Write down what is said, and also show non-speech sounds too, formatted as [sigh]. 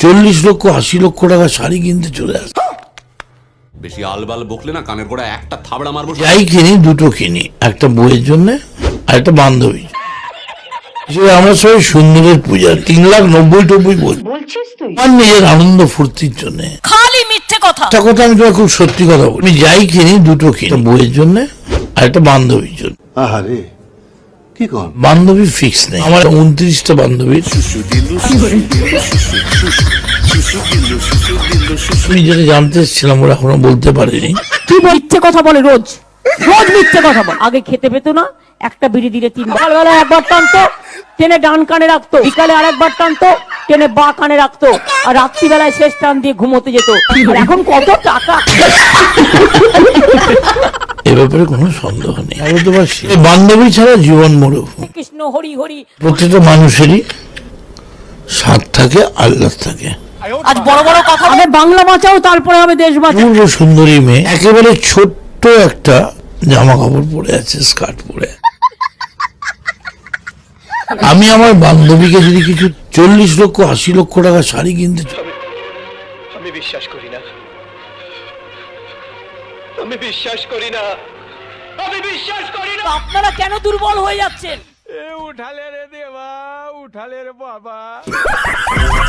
চল্লিশ লক্ষ আশি লক্ষ টাকা শাড়ি কিনতে চলে আসে। বেশি আলবাল বকলে না কানের গোড়া একটা থাবড়া মারবো যাই কিনি দুটো কিনি একটা বইয়ের জন্য আর একটা বান্ধবী হিসেবে আমরা সবাই সুন্দরের পূজা তিন লাখ নব্বই টব্বই বই। বলছিস তুই? আমার নিজের আনন্দ ফুর্তির জন্য। খালি মিথ্যে কথা। একটা কথা আমি তোমার খুব সত্যি কথা বলি। আমি যাই কিনি দুটো কিনি বইয়ের জন্য আর একটা বান্ধবীর জন্য। আহারে। কি কর? বান্ধবী ফিক্স নেই। আমার উনত্রিশটা বান্ধবীর আমি যেটা জানতে এসেছিলাম ওরা এখনও বলতে পারিনি। কি মিথ্যে কথা বলে রোজ। রোজ মিথ্যে কথা বলে। আগে খেতে পেত না একটা বিড়ি দিলে তিন সকালবেলা একবার টানতো টেনে ডান কানে রাখতো। বিকালে আরেকবার টানতো টেনে বা কানে রাখতো। আর রাত্রিবেলায় শেষ টান দিয়ে ঘুমোতে যেত। এখন কত টাকা? এ ব্যাপারে কোনো সন্দেহ নেই। আমি তোমার বান্ধবী ছাড়া জীবন মরু কৃষ্ণ হরি হরি। প্রত্যেকটা মানুষেরই স্বাদ থাকে আল্লাহ থাকে। আজ বড় বড় কথা বাংলা বাঁচাও তারপরে হবে দেশ বাঁচাও। পূর্ব সুন্দরী মেয়ে একেবারে ছোট্ট একটা জামা কাপড় পরে আছে স্কার্ট পরে। আমি আমার বান্ধবীকে যদি কিছু চল্লিশ লক্ষ আশি লক্ষ টাকা শাড়ি কিনতে আমি বিশ্বাস করি না। আমি বিশ্বাস করি না। আমি বিশ্বাস করি না। আপনারা কেন দুর্বল হয়ে যাচ্ছেন? এ উঠালে রে দেবা উঠালে রে বাবা। [laughs]